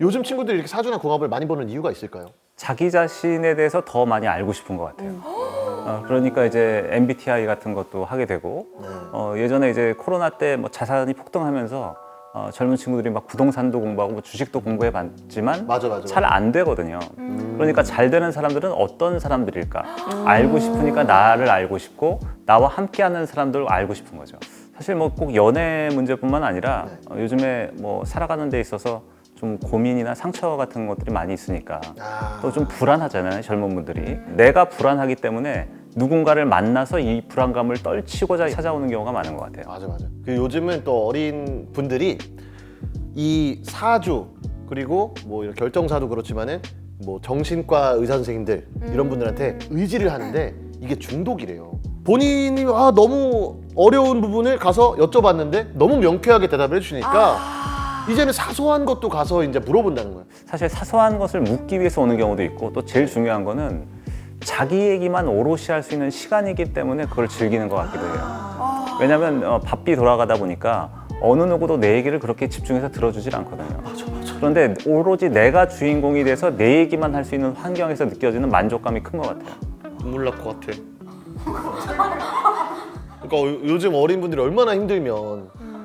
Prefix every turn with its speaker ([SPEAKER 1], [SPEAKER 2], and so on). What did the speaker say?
[SPEAKER 1] 요즘 친구들이 이렇게 사주나 궁합을 많이 보는 이유가 있을까요?
[SPEAKER 2] 자기 자신에 대해서 더 많이 알고 싶은 것 같아요. 어, 그러니까 이제 MBTI 같은 것도 하게 되고 어, 예전에 이제 코로나 때 뭐 자산이 폭등하면서 어, 젊은 친구들이 막 부동산도 공부하고 뭐 주식도 공부해 봤지만
[SPEAKER 1] 맞아 맞아.
[SPEAKER 2] 잘 안 되거든요. 그러니까 잘 되는 사람들은 어떤 사람들일까? 알고 싶으니까 나를 알고 싶고 나와 함께하는 사람들을 알고 싶은 거죠. 사실 뭐 꼭 연애 문제뿐만 아니라 어, 요즘에 뭐 살아가는 데 있어서 좀 고민이나 상처 같은 것들이 많이 있으니까
[SPEAKER 1] 아.
[SPEAKER 2] 또 좀 불안하잖아요 젊은 분들이 내가 불안하기 때문에 누군가를 만나서 이 불안감을 떨치고자 찾아오는 경우가 많은 것 같아요.
[SPEAKER 1] 맞아 맞아. 그 요즘은 또 어린 분들이 이 사주 그리고 뭐 이런 결정사도 그렇지만은 뭐 정신과 의사 선생님들 이런 분들한테 의지를 하는데 이게 중독이래요. 본인이 아 너무 어려운 부분을 가서 여쭤봤는데 너무 명쾌하게 대답을 해주시니까 이제는 사소한 것도 가서 이제 물어본다는 거예요.
[SPEAKER 2] 사실 사소한 것을 묻기 위해서 오는 경우도 있고 또 제일 중요한 거는 자기 얘기만 오롯이 할 수 있는 시간이기 때문에 그걸 즐기는 것 같기도 해요. 왜냐하면 어, 바삐 돌아가다 보니까 어느 누구도 내 얘기를 그렇게 집중해서 들어주질 않거든요. 그런데 오로지 내가 주인공이 돼서 내 얘기만 할 수 있는 환경에서 느껴지는 만족감이 큰 것 같아요.
[SPEAKER 1] 눈물 날 것 같아. 그러니까 요- 요즘 어린 분들이 얼마나 힘들면